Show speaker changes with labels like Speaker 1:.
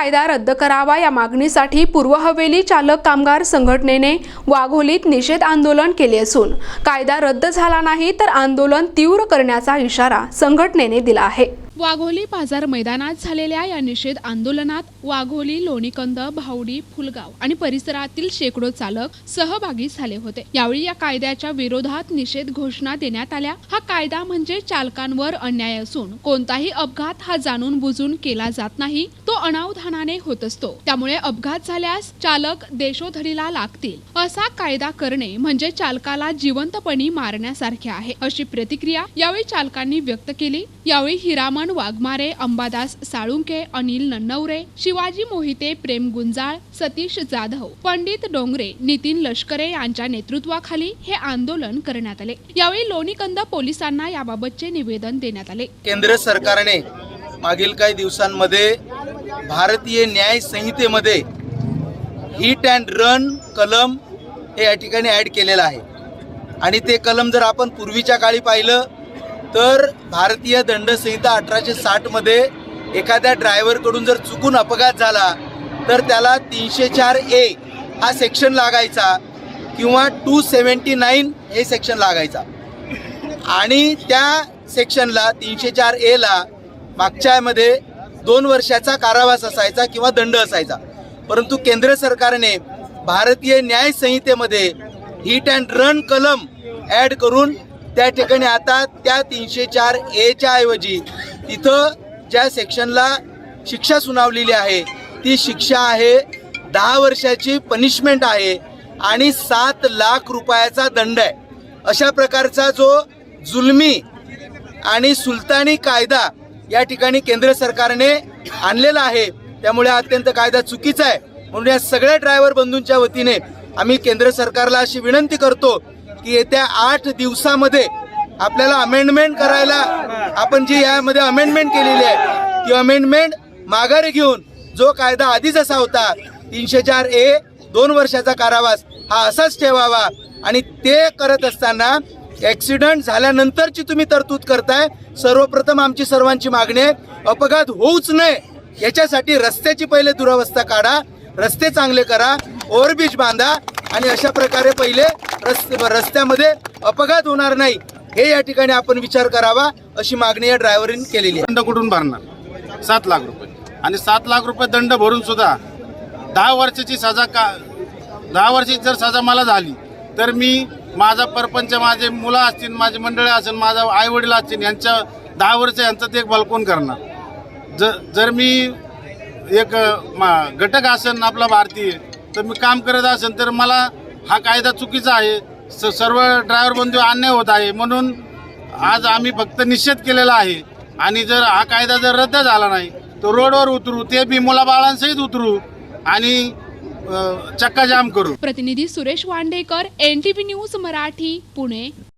Speaker 1: कायदा रद्द करावा या मागणीसाठी पूर्व हवेली चालक कामगार संघटनेने वाघोलीत निषेध आंदोलन केले असून कायदा रद्द झाला नाही तर आंदोलन तीव्र करण्याचा इशारा संघटनेने दिला आहे. वाघोली बाजार मैदानात झालेल्या या निषेध आंदोलनात वाघोली लोणीकंद भावडी फुलगाव आणि परिसरातील शेकडो चालक सहभागी झाले होते. यावेळी या कायद्याच्या विरोधात निषेध घोषणा देण्यात आल्या. हा कायदा म्हणजे चालकांवर अन्याय असून कोणताही अपघात हा जाणून बुजून केला जात नाही तो अनावधानाने होत असतो. त्यामुळे अपघात झाल्यास चालक देशोधडीला लागतील. असा कायदा करणे म्हणजे चालकाला जिवंतपणी मारण्यासारखे आहे अशी प्रतिक्रिया यावेळी चालकांनी व्यक्त केली. यावेळी हिरामण वाघमारे अंबादास साळुंके अनिल नन्नवरे शिवाजी मोहिते प्रेम गुंजाळ सतीश जाधव पंडित डोंगरे नितीन लष्करे यांच्या नेतृत्वाखाली हे आंदोलन करण्यात आले. यावेळी लोणीकंद पोलिसांना याबाबतचे निवेदन देण्यात आले.
Speaker 2: केंद्र सरकारने मागील काही दिवसांमध्ये भारतीय न्याय संहितेमध्ये हिट अँड रन कलम हे या ठिकाणी ॲड केलेलं आहे. आणि ते कलम जर आपण पूर्वीच्या काळी पाहिलं तर भारतीय दंडसंहिता अठराशे साठमध्ये एखाद्या ड्रायव्हरकडून जर चुकून अपघात झाला तर त्याला तीनशे चार ए हा सेक्शन लागायचा किंवा टू सेवन्टी नाईन हे सेक्शन लागायचा. आणि त्या सेक्शनला तीनशे चार एला मागच्यामध्ये दोन वर्षाचा कारावास असायचा किंवा दंड असायचा. परंतु केंद्र सरकारने भारतीय न्याय संहितेमध्ये हिट अँड रन कलम ॲड करून त्या ठिकाणी आता त्या तीनशे चार एच्या ऐवजी तिथं ज्या सेक्शनला शिक्षा सुनावलेली आहे ती शिक्षा आहे दहा वर्षाची पनिशमेंट आहे आणि सात लाख रुपयाचा दंड आहे. अशा प्रकारचा जो जुलमी आणि सुलतानी कायदा या ठिकाणी केंद्र सरकारने आणलेला आहे त्यामुळे अत्यंत कायदा चुकीचा आहे. म्हणून या सगळ्या ड्रायव्हर बंधूंच्या वतीने आम्ही केंद्र सरकारला अशी विनंती करतो की येत्या आठ दिवसामध्ये आपल्याला अमेंडमेंट करायला आपण जी यामध्ये अमेंडमेंट केलेली आहे ती अमेंडमेंट माघारी घेऊन जो कायदा आधीच असा होता तीनशे चार ए दोन वर्षाचा कारावास हा असाच ठेवावा. आणि ते करत असताना ॲक्सिडंट झाल्यानंतरची तुम्ही तरतूद करताय सर्वप्रथम आमची सर्वांची मागणी आहे अपघात होऊच नये याच्यासाठी रस्त्याची पहिले दुरावस्था काढा रस्ते चांगले करा ओव्हरब्रिज बांधा आणि अशा प्रकारे पहिले रस्त्यामध्ये अपघात होणार नाही. हे या ठिकाणी आपण विचार करावा अशी मागणी या ड्रायव्हरने केलेली आहे.
Speaker 3: दंड कुठून भरणार? सात लाख रुपये. आणि सात लाख रुपये दंड भरून सुद्धा दहा वर्षाची सजा का दहा वर्षाची जर सजा मला झाली तर मी माझा परपंच माझे मुलं असतील माझी मंडळी असेल माझा आई वडील असतील यांच्या दहा वर्ष यांचं देखभाल कोण करणार. जर जर मी एक मा- घटक असेल आपला भारतीय तर मी काम करत असेल तर मला हा कायदा चुकीचा आहे. स- सर्व ड्रायव्हर बंधू अन्याय होत आहे. म्हणून आज आम्ही फक्त निषेध केलेला आहे. आणि जर हा कायदा जर रद्द झाला नाही तर रोडवर उतरू ते बी मुलाबाळांसहित उतरू आणि चक्काजाम करू.
Speaker 1: प्रतिनिधी सुरेश वांडेकर एन न्यूज मराठी पुणे.